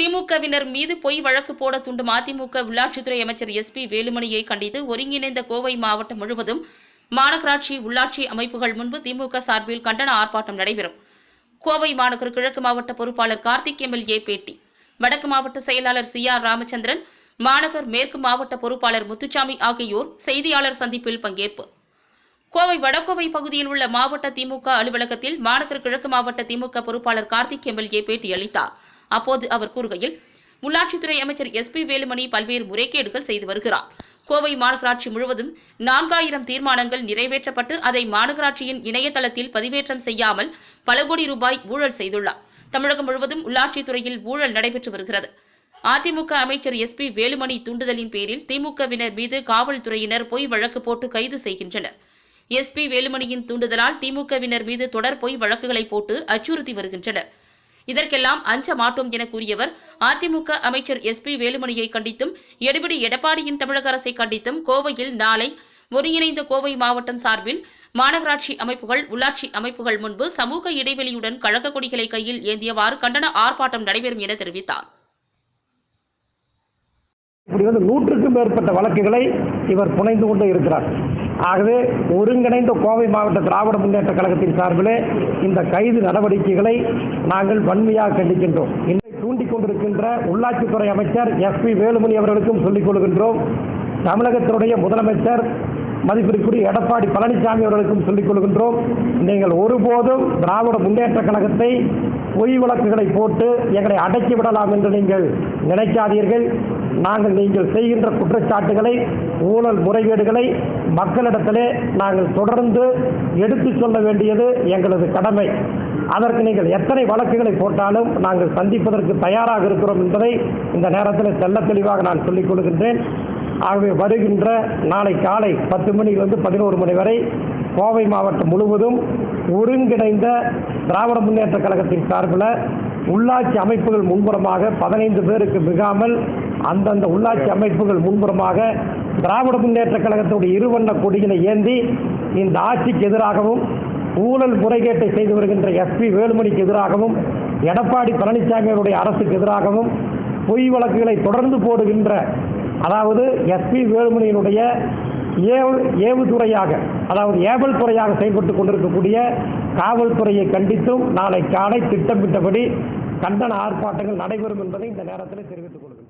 திமுகவினர் மீது பொய் வழக்கு போட தூண்டும் அதிமுக உள்ளாட்சித்துறை அமைச்சர் எஸ் பி வேலுமணியை கண்டித்து ஒருங்கிணைந்த கோவை மாவட்டம் முழுவதும் மாநகராட்சி உள்ளாட்சி அமைப்புகள் முன்பு திமுக சார்பில் கண்டன ஆர்ப்பாட்டம் நடைபெறும். கோவை மாநகர் கிழக்கு மாவட்ட பொறுப்பாளர் கார்த்திக் எம்எல்ஏ பேட்டி. வடக்கு மாவட்ட செயலாளர் சி ஆர் ராமச்சந்திரன் மாநகர் மேற்கு மாவட்ட பொறுப்பாளர் முத்துச்சாமி ஆகியோர் செய்தியாளர் சந்திப்பில் பங்கேற்பு. கோவை வடகோவை பகுதியில் உள்ள மாவட்ட திமுக அலுவலகத்தில் மாநகர் கிழக்கு மாவட்ட திமுக பொறுப்பாளர் கார்த்திக் எம்எல்ஏ பேட்டியளித்தார் அப்போது அவர் கூறுகையில் உள்ளாட்சித்துறை அமைச்சர் எஸ். பி. வேலுமணி பல்வேறு முறைகேடுகள் செய்து வருகிறார். கோவை மாநகராட்சி முழுவதும் நான்காயிரம் தீர்மானங்கள் நிறைவேற்றப்பட்டு அதை மாநகராட்சியின் இணையதளத்தில் பதிவேற்றம் செய்யாமல் பல கோடி ரூபாய் ஊழல் செய்துள்ளார். தமிழகம் முழுவதும் உள்ளாட்சித்துறையில் ஊழல் நடைபெற்று வருகிறது. அதிமுக அமைச்சர் எஸ். பி. வேலுமணி தூண்டுதலின் பேரில் திமுகவினர் மீது காவல்துறையினர் பொய் வழக்கு போட்டு கைது செய்கின்றனர். எஸ். பி. வேலுமணியின் தூண்டுதலால் திமுகவினர் மீது தொடர் பொய் வழக்குகளை போட்டு அச்சுறுத்தி வருகின்றனர். இதற்கெல்லாம் அஞ்ச மாட்டோம் என கூறியவர். அதிமுக அமைச்சர் எஸ் பி வேலுமணியை கண்டித்தும் எடுபடி எடப்பாடியின் தமிழக அரசை கண்டித்தும் கோவையில் நாளை ஒருங்கிணைந்த கோவை மாவட்டம் சார்பில் மாநகராட்சி அமைப்புகள் உள்ளாட்சி அமைப்புகள் முன்பு சமூக இடைவெளியுடன் கழக கொடிகளை கையில் ஏந்தியவாறு கண்டன ஆர்ப்பாட்டம் நடைபெறும் என தெரிவித்தார். இப்படி வந்து நூற்றுக்கும் மேற்பட்ட வழக்குகளை இவர் புனைந்து கொண்டே இருக்கிறார். ஆகவே ஒருங்கிணைந்த கோவை மாவட்ட திராவிட முன்னேற்ற கழகத்தின் சார்பிலே இந்த கைது நடவடிக்கைகளை நாங்கள் வன்மையாக கண்டிக்கின்றோம். இன்றை தூண்டிக் கொண்டிருக்கின்ற உள்ளாட்சித்துறை அமைச்சர் எஸ் பி வேலுமணி அவர்களுக்கும் சொல்லிக் கொள்கின்றோம். தமிழகத்தினுடைய முதலமைச்சர் மதிப்பிற்குரிய எடப்பாடி பழனிசாமி அவர்களுக்கும் சொல்லிக் கொள்கின்றோம். நீங்கள் ஒருபோதும் திராவிட முன்னேற்ற கழகத்தை பொய் வழக்குகளை போட்டு எங்களை அடக்கி விடலாம் என்று நீங்கள் நினைக்காதீர்கள். நாங்கள் நீங்கள் செய்கின்ற குற்றச்சாட்டுகளை ஊழல் முறைகேடுகளை மக்களிடத்திலே நாங்கள் தொடர்ந்து எடுத்துச் சொல்ல வேண்டியது எங்களது கடமை. அதற்கு நீங்கள் எத்தனை வழக்குகளை போட்டாலும் நாங்கள் சந்திப்பதற்கு தயாராக இருக்கிறோம் என்பதை இந்த நேரத்தில் செல்ல தெளிவாக நான் சொல்லிக் கொள்கின்றேன். ஆகவே வருகின்ற நாளை காலை பத்து மணியிலிருந்து பதினோரு மணி வரை கோவை மாவட்டம் முழுவதும் ஒருங்கிணைந்த திராவிட முன்னேற்ற கழகத்தின் சார்பில் உள்ளாட்சி அமைப்புகள் முன்புறமாக பதினைந்து பேருக்கு மிகாமல் அந்தந்த உள்ளாட்சி அமைப்புகள் முன்புறமாக திராவிட முன்னேற்ற கழகத்தினுடைய இருவண்ண கொடியினை ஏந்தி இந்த ஆட்சிக்கு எதிராகவும் ஊழல் முறைகேட்டை செய்து வருகின்ற எஸ்பி வேலுமணிக்கு எதிராகவும் எடப்பாடி பழனிசாமியருடைய அரசுக்கு எதிராகவும் பொய் வழக்குகளை தொடர்ந்து போடுகின்ற அதாவது எஸ்பி வேலுமணியினுடைய ஏவு ஏவுதுறையாக அதாவது ஏவல் துறையாக செயல்பட்டு கொண்டிருக்கக்கூடிய காவல்துறையை கண்டித்தும் நாளை காலை திட்டமிட்டபடி கண்டன ஆர்ப்பாட்டங்கள் நடைபெறும் என்பதை இந்த நேரத்தில் தெரிவித்துக் கொள்கிறேன்.